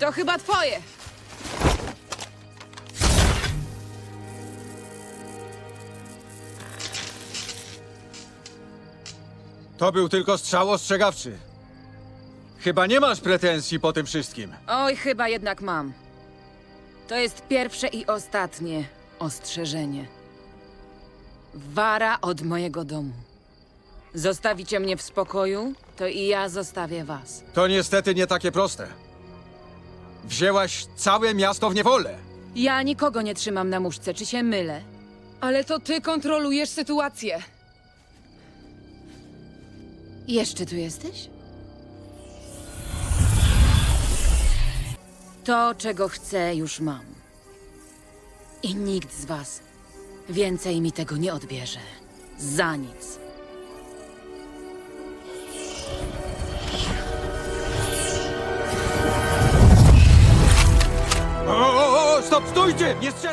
To chyba twoje. To był tylko strzał ostrzegawczy. Chyba nie masz pretensji po tym wszystkim. Oj, chyba jednak mam. To jest pierwsze i ostatnie ostrzeżenie. Wara od mojego domu. Zostawicie mnie w spokoju, to i ja zostawię was. To niestety nie takie proste. Wzięłaś całe miasto w niewolę. Ja nikogo nie trzymam na muszce, czy się mylę? Ale to ty kontrolujesz sytuację. Jeszcze tu jesteś? To, czego chcę, już mam. I nikt z was więcej mi tego nie odbierze. Za nic. Stop, stójcie! Nie strzelać!